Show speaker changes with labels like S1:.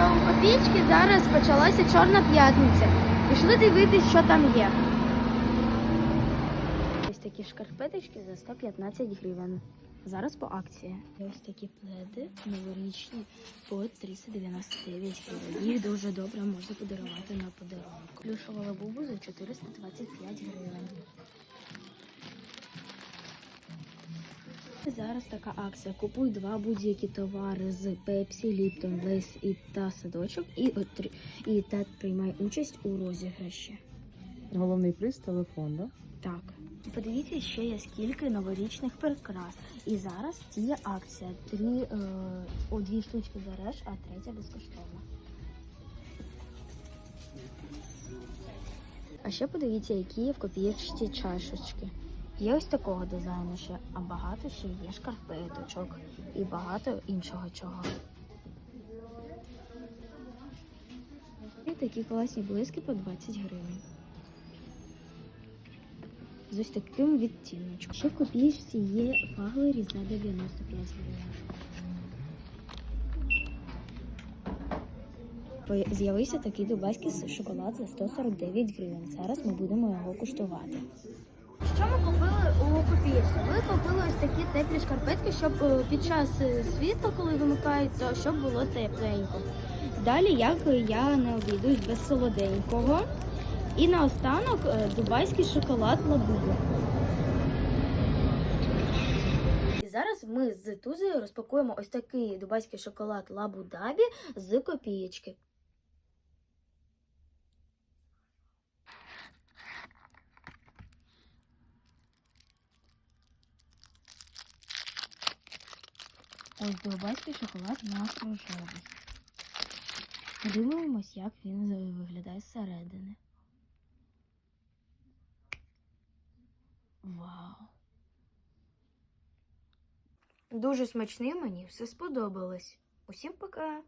S1: що у копійки зараз почалася Чорна п'ятниця. Пішли дивитись, що там є. Ось такі шкарпеточки за 115 гривень. Зараз по акції. Ось такі пледи новорічні по 399 гривень. Їх дуже добре можна подарувати на подарунок. Плюшова лабубу за 425 гривень. Зараз така акція. Купуй два будь-які товари з Пепсі, Ліптон, Лейс і та садочок, і, і та приймай участь у розіграші.
S2: Головний приз телефон, да?
S1: Так. Подивіться, ще є скільки новорічних прикрас. І зараз діє акція. Три, е, о, дві штучки береш, а третя безкоштовна. А ще подивіться, які є в копієчці чашечки. Є ось такого дизайну ще, а багато ще є шкарпеточок і багато іншого чого. І такі класні блиски по 20 гривень з ось таким відтіночком. Ще в копієчці є фаглері за 95 гривень. З'явився такий дубайський шоколад за 149 гривень. Зараз ми будемо його куштувати. Що ми купили у копієчці? Ми купили ось такі теплі шкарпетки, щоб е, під час е, світла, коли вимикають, то щоб було тепленько. Далі, як я не обійдусь без солоденького. І наостанок е, дубайський шоколад лабубу. Зараз ми з Тузею розпакуємо ось такий дубайський шоколад Лабу Дабі з копієчки. Ось дубайський шоколад у нас рожевий. Подивимось, як він виглядає зсередини. Вау. Дуже смачний мені все сподобалось. Усім пока!